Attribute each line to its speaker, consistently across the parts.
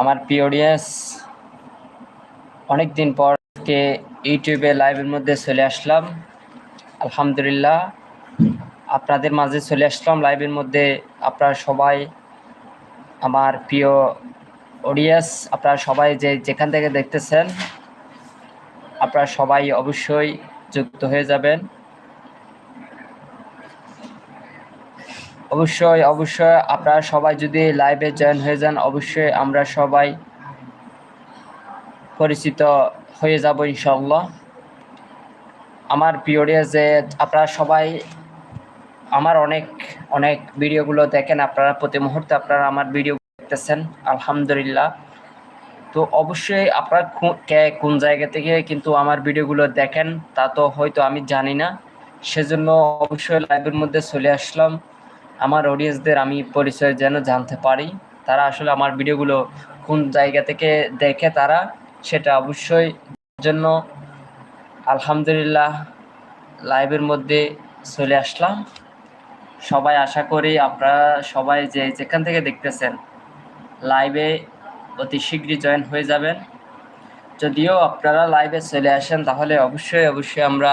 Speaker 1: আমার প্রিয় অডিয়েন্স অনেক দিন পর কে ইউটিউবে লাইভের মধ্যে চলে আসলাম। আলহামদুলিল্লাহ, আপনাদের মাঝে চলে আসলাম লাইভের মধ্যে। আপনারা সবাই আমার প্রিয় অডিয়েন্স আপনারা সবাই যে যেখান থেকে দেখতেছেন, আপনারা সবাই অবশ্যই যুক্ত হয়ে যাবেন। অবশ্যই অবশ্যই আপনারা সবাই যদি লাইভে জয়েন হয়ে যান, অবশ্যই আমরা সবাই পরিচিত হয়ে যাব ইনশাল্লাহ আমার প্রিয় যে আপনারা সবাই আমার অনেক অনেক ভিডিওগুলো দেখেন, আপনারা প্রতি মুহূর্তে আপনারা আমার ভিডিও দেখতেছেন, আলহামদুলিল্লাহ। তো অবশ্যই আপনারা কে কোন জায়গা থেকে কিন্তু আমার ভিডিওগুলো দেখেন, তা তো হয়তো আমি জানি না। সেজন্য অবশ্যই লাইভের মধ্যে চলে আসলাম। আমার অডিয়েন্সদের আমি পরিচয় যেন জানতে পারি। তারা আসলে আমার ভিডিওগুলো কোন জায়গা থেকে দেখে তারা সেটা অবশ্যই জন্য আলহামদুলিল্লাহ লাইভের মধ্যে চলে আসলাম। সবাই আশা করি আপনারা সবাই যে যেখান থেকে দেখতেছেন লাইভে অতি শীঘ্রই জয়েন হয়ে যাবেন। যদিও আপনারা লাইভে চলে আসেন তাহলে অবশ্যই অবশ্যই আমরা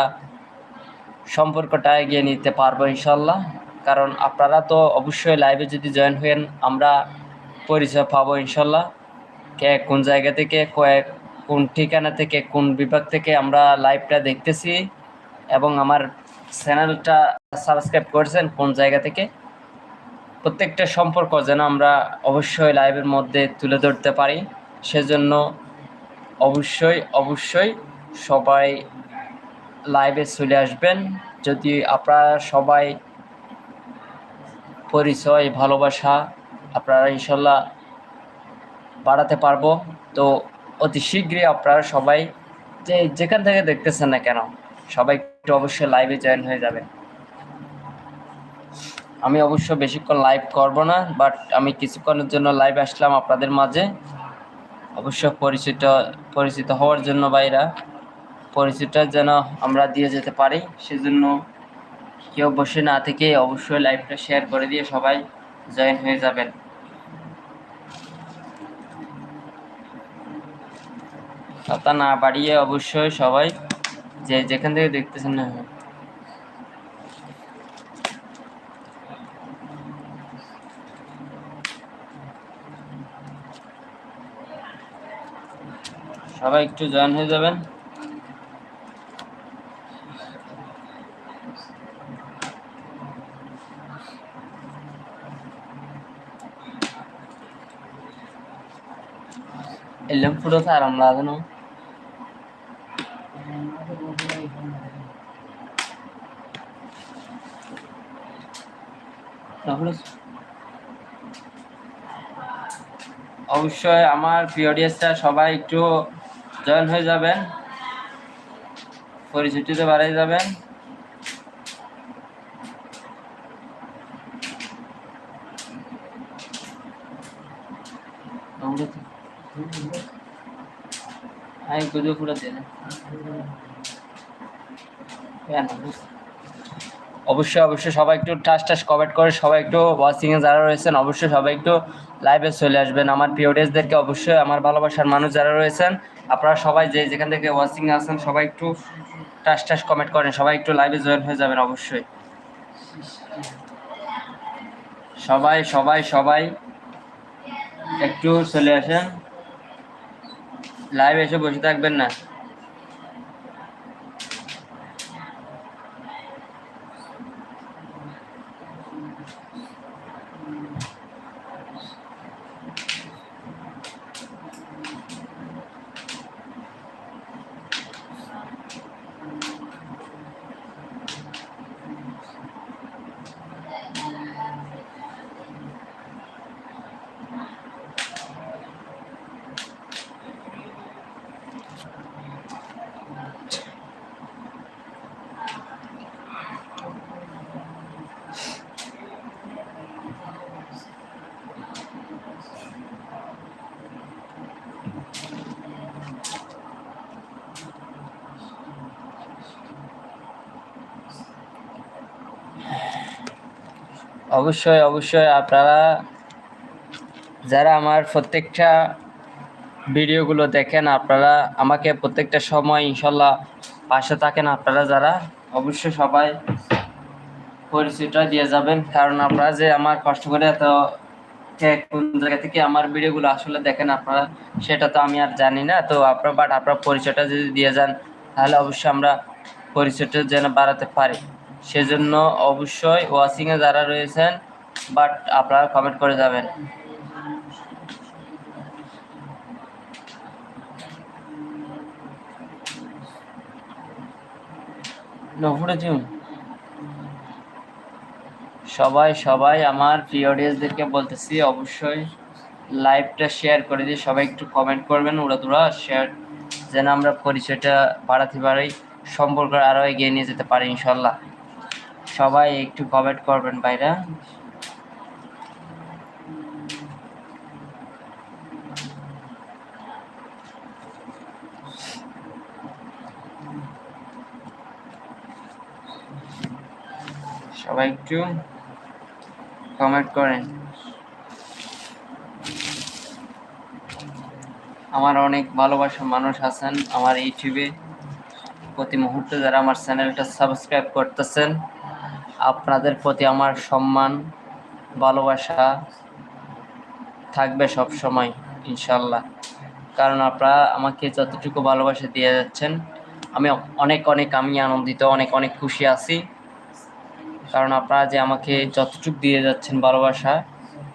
Speaker 1: সম্পর্কটা এগিয়ে নিতে পারব ইনশাল্লাহ কারণ আপনারা তো অবশ্যই লাইভে যদি জয়েন হয়েন, আমরা পরিচয় পাবো ইনশাল্লাহ। কে কোন জায়গা থেকে কয়েক কোন ঠিকানা থেকে, কোন বিভাগ থেকে আমরা লাইভটা দেখতেছি এবং আমার চ্যানেলটা সাবস্ক্রাইব করেছেন কোন জায়গা থেকে। প্রত্যেকটা সম্পর্ক যেন আমরা অবশ্যই লাইভের মধ্যে তুলে ধরতে পারি। সেজন্য অবশ্যই অবশ্যই সবাই লাইভে চলে আসবেন। যদি আপনারা সবাই পরিচয়, ভালোবাসা আপনারা ইনশাল্লাহ বাড়াতে পারব। তো অতি শীঘ্রই আপনারা সবাই যে যেখান থেকে দেখতেছেন না কেন, সবাই একটু অবশ্যই লাইভে জয়েন হয়ে যাবে আমি অবশ্য বেশিক্ষণ লাইভ করব না বাট আমি কিছুক্ষণের জন্য লাইভ আসলাম আপনাদের মাঝে। অবশ্য পরিচিত পরিচিত হওয়ার জন্য বাইরা পরিচিত যেন আমরা দিয়ে যেতে পারি, সেজন্য কেউ বসে না থেকে অবশ্যই লাইভটা শেয়ার করে দিয়ে সবাই জয়েন হয়ে যাবেন। কথা না বাড়িয়ে অবশ্যই সবাই যে যেখান থেকে দেখতেছেন না সবাই একটু জয়েন হয়ে যাবেন। వెళ్ళాం ఫుడ్ సారం లాగను অবশ্যই আমার প্রিয় ডিএসটা সবাই একটু জয়েন হয়ে যাবেন, পরিচিতিতে বাড়াই যাবেন। আমি গুজো পুরো দিয়ে অবশ্যই অবশ্যই সবাই একটু টাস টাস কমেন্ট করে, সবাই একটু ওয়াচিংয়ে যারা রয়েছেন, অবশ্যই সবাই একটু লাইভে চলে আসবেন। আমার প্রিয় অডিয়েন্সদেরকে অবশ্যই, আমার ভালোবাসার মানুষ যারা রয়েছেন, আপনারা সবাই যে যেখান থেকে ওয়াচিংয়ে আছেন, সবাই একটু টাস টাস কমেন্ট করেন, সবাই একটু লাইভে জয়েন হয়ে যাবেন অবশ্যই। সবাই সবাই সবাই একটু চলে আসেন। লাইভ এসে বসে থাকবেন না। অবশ্যই অবশ্যই আপনারা যারা আমার প্রত্যেকটা ভিডিওগুলো দেখেন, আপনারা আমাকে প্রত্যেকটা সময় ইনশাল্লাহ পাশে থাকেন। আপনারা যারা, অবশ্যই সবাই পরিচয়টা দিয়ে যাবেন। কারণ আপনারা যে আমার কষ্ট করে এত কোন জায়গা থেকে আমার ভিডিওগুলো আসলে দেখেন, আপনারা সেটা তো আমি আর জানি না। তো আপনার বাট আপনার পরিচয়টা যদি দিয়ে যান, তাহলে অবশ্যই আমরা পরিচয়টা যেন বাড়াতে পারি। সেজন্য অবশ্যই ওয়াচিংয়ে যারা রয়েছেন বাট আপনারা কমেন্ট করে যাবেন। সবাই সবাই আমার প্রিয় অডিয়েন্সদেরকে বলতেছি, অবশ্যই লাইভটা শেয়ার করে দিয়ে সবাই একটু কমেন্ট করবেন তোরা শেয়ার যেন আমরা পরিচয়টা বাড়াতে পারি, সম্পর্ক আরও এগিয়ে নিয়ে যেতে পারি, ইনশাল্লাহ। সবাই একটু কমেন্ট করবেন ভাইরা। সবাই একটু কমেন্ট করেন। আমার অনেক ভালোবাসার মানুষ আছেন আমার ইউটিউবে। প্রতি মুহূর্তে যারা আমার চ্যানেলটা সাবস্ক্রাইব করতেছেন আপনাদের প্রতি আমার সম্মান, ভালোবাসা থাকবে সব সময় ইনশাল্লাহ কারণ আপনারা আমাকে যতটুকু ভালোবাসা দিয়ে যাচ্ছেন, আমি অনেক অনেক আমি আনন্দিত, অনেক অনেক খুশি আছি। কারণ আপনারা যে আমাকে যতটুকু দিয়ে যাচ্ছেন ভালোবাসা,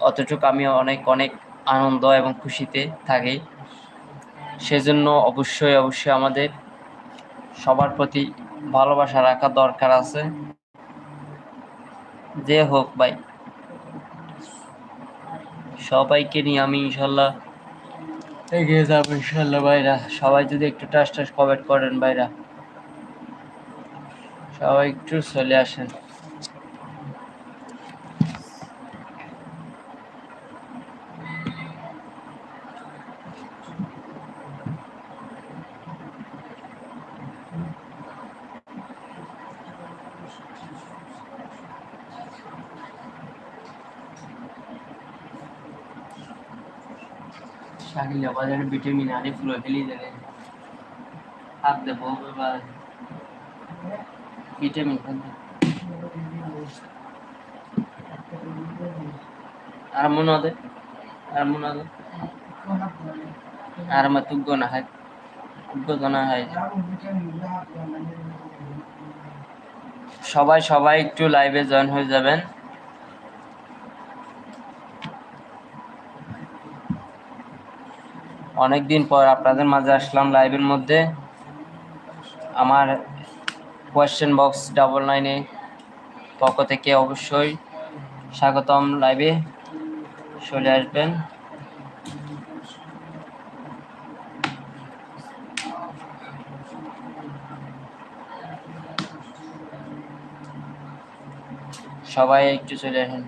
Speaker 1: অতটুকু আমি অনেক অনেক আনন্দ এবং খুশিতে থাকি। সেজন্য অবশ্যই অবশ্যই আমাদের সবার প্রতি ভালোবাসা রাখা দরকার আছে। যে হোক ভাই। সবাইকে নিয়ে আমি ইনশাল্লাহ এগিয়ে যাব ইনশাল্লাহ ভাইরা। সবাই যদি একটু টাস টাস কমেন্ট করেন ভাইরা। সবাই একটু চলে আসেন। ভিটামিন আনি ফুলো খেলি জানে হাত দেবো ভিটামিন আর মনে হবে আর মনে হবে আর তুগ্গ না হয়, তুগ্গ তো না হয়। সবাই সবাই একটু লাইভে জয়েন হয়ে যাবেন। অনেক দিন পর আপনাদের মাঝে আসলাম লাইভের মধ্যে। আমার কোয়েশ্চেন বক্স ডাবল নাইনে পক্ষ থেকে অবশ্যই স্বাগতম লাইভে চলে আসবেন। সবাই একটু চলে আসেন।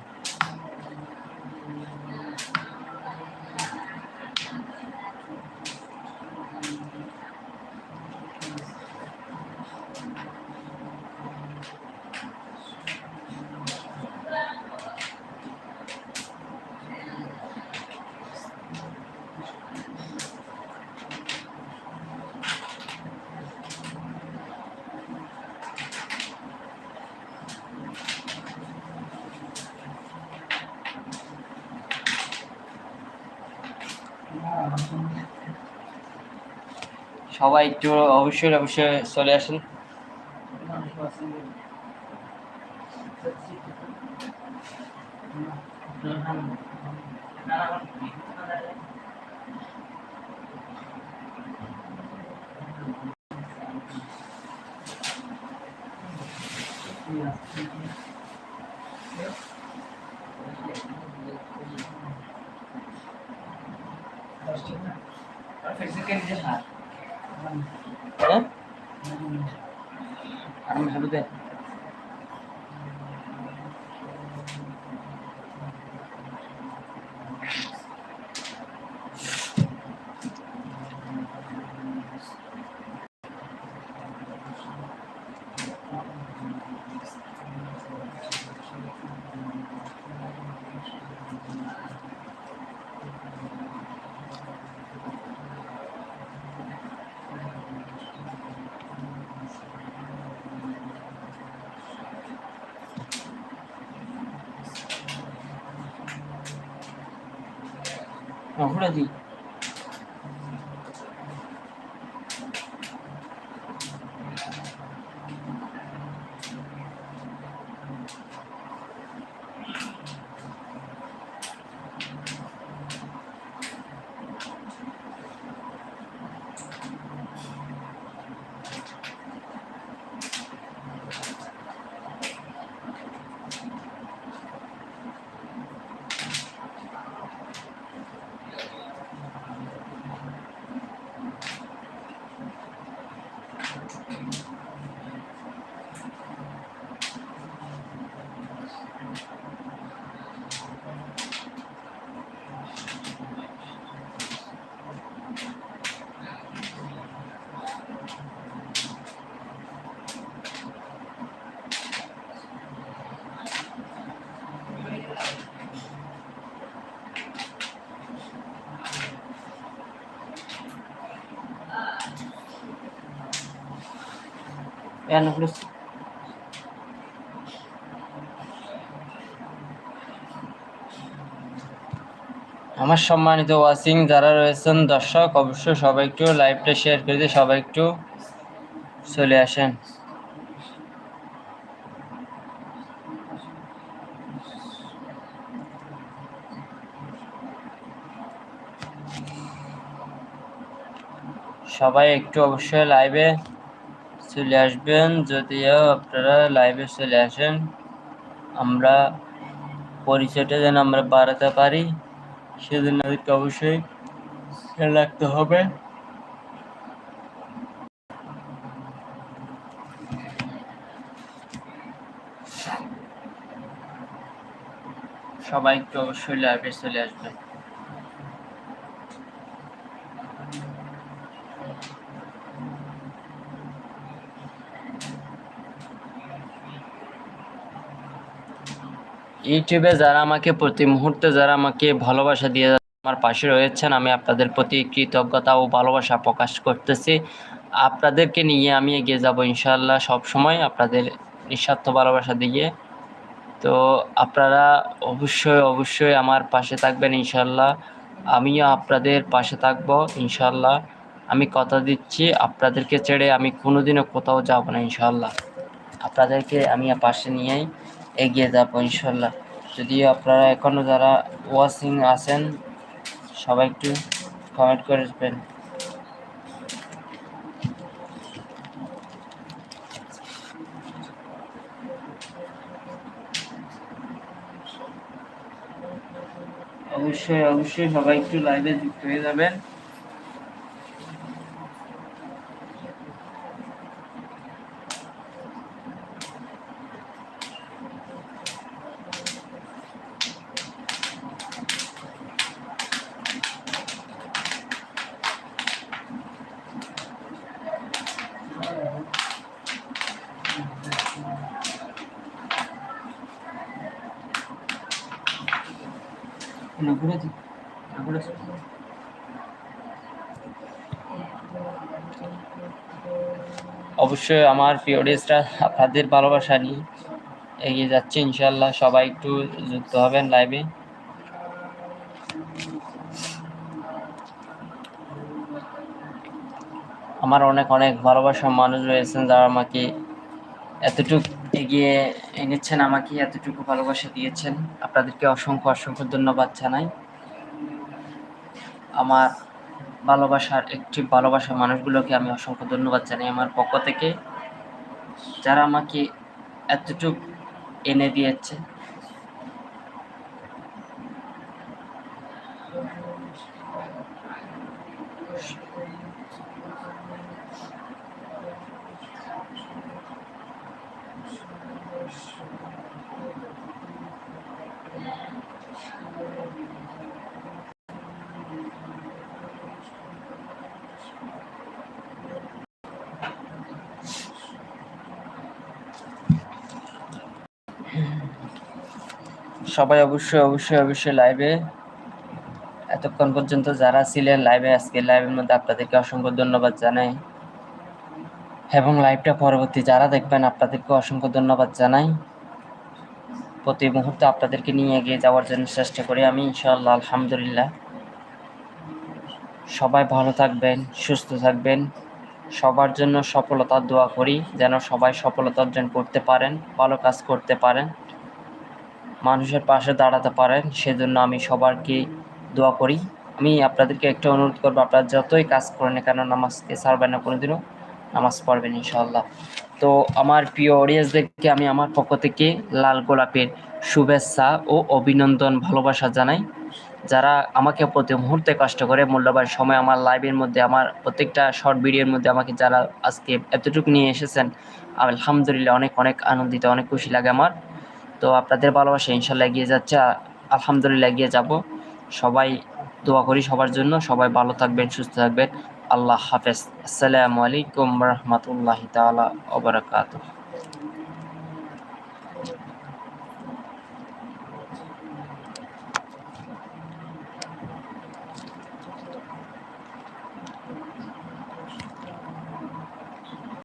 Speaker 1: সবাই একটু অবশ্যই অবশ্যই চলে আসেন। হ্যাঁ Hoặc? ঘুরে আমার সম্মানিত ওয়াচিং যারা রয়েছেন, দর্শক, অবশ্যই সবাই একটু লাইভটা শেয়ার করে দিয়ে সবাই একটু চলে আসেন। সবাই একটু অবশ্যই লাইভে চলে আসবেন, যদিও আপনারা লাইভে চলে আসেন। আমরা পরিচয়টা যেন আমরা বাড়াতে পারি, সেজন্য অবশ্যই খেয়াল রাখতে হবে। সবাই একটু অবশ্যই লাইভে চলে আসবেন। ইউটিউবে যারা আমাকে প্রতি মুহূর্তে যারা আমাকে ভালোবাসা দিয়ে আমার পাশে রয়েছেন, আমি আপনাদের প্রতি কৃতজ্ঞতা ও ভালোবাসা প্রকাশ করতেছি। আপনাদেরকে নিয়ে আমি এগিয়ে যাব ইনশাল্লাহ সব সময় আপনাদের নিঃস্বার্থ ভালোবাসা দিয়ে। তো আপনারা অবশ্যই অবশ্যই আমার পাশে থাকবেন ইনশাল্লাহ আমিও আপনাদের পাশে থাকব ইনশাল্লাহ আমি কথা দিচ্ছি, আপনাদেরকে ছেড়ে আমি কোনোদিনও কোথাও যাব না ইনশাল্লাহ আপনাদেরকে আমি পাশে নিয়েই এগিয়ে যাব, ইনশাল্লাহ। যদিও আপনারা এখনও যারা ওয়াচিং আছেন, সবাই একটু কমেন্ট করবেন অবশ্যই অবশ্যই সবাই একটু লাইভে যুক্ত হয়ে যাবেন। অবশ্যই আমার অডিয়েন্সরা আপনাদের ভালোবাসা নিয়ে এগিয়ে যাচ্ছে ইনশাল্লাহ সবাই একটু যুক্ত হবেন লাইভে আমার অনেক অনেক ভালোবাসা মানুষ রয়েছেন যারা আমাকে এতটুকু এগিয়ে এনেছেন, আমাকে এতটুকু ভালোবাসা দিয়েছেন। আপনাদেরকে অসংখ্য অসংখ্য ধন্যবাদ জানাই। আমার ভালোবাসার একটি ভালোবাসা মানুষগুলোকে আমি অসংখ্য ধন্যবাদ জানাই আমার পক্ষ থেকে। যারা আমাকে এতটুকু এনে দিয়েছে সবাই অবশ্যই অবশ্যই অবশ্যই লাইভে এতক্ষণ পর্যন্ত যারা ছিলেন লাইভে আজকে লাইভের মধ্যে আপনাদেরকে অসংখ্য ধন্যবাদ জানাই। এবং লাইভটা পরবর্তী যারা দেখবেন, আপনাদেরকে অসংখ্য ধন্যবাদ জানাই। প্রতি মুহূর্তে আপনাদেরকে নিয়ে এগিয়ে যাওয়ার জন্য চেষ্টা করি আমি, ইনশাআল্লাহ, আলহামদুলিল্লাহ। সবাই ভালো থাকবেন, সুস্থ থাকবেন। সবার জন্য সফলতার দোয়া করি, যেন সবাই সফলতা অর্জন করতে পারেন, ভালো কাজ করতে পারেন। মানুষের পাশে দাঁড়াতে পারেন, সেজন্য আমি সবারকে দোয়া করি। আমি আপনাদেরকে একটা অনুরোধ করব, আপনারা যতই কাজ করেন কেন, নামাজকে ছাড়বেন না কোনোদিনও, নামাজ পড়বেন ইনশাল্লাহ তো আমার প্রিয় অডিয়েন্সদেরকে আমি আমার পক্ষ থেকে লাল গোলাপের শুভেচ্ছা ও অভিনন্দন, ভালোবাসা জানাই। যারা আমাকে প্রতি মুহূর্তে কষ্ট করে, মূল্যবান সময় আমার লাইভের মধ্যে, আমার প্রত্যেকটা শর্ট ভিডিওর মধ্যে আমাকে যারা আজকে এতটুকু নিয়ে এসেছেন, আলহামদুলিল্লাহ অনেক অনেক আনন্দিত, অনেক খুশি লাগে আমার। তো আপনাদের ভালোবাসা ইনশাল্লাহ এগিয়ে যাচ্ছে। আলহামদুলিল্লাহ এগিয়ে যাব। সবাই দোয়া করি সবার জন্য। সবাই ভালো থাকবেন, সুস্থ থাকবেন। আল্লাহ হাফেজ। আসসালামু আলাইকুম রহমতুল্লাহ তালা ওবরাকাতুহ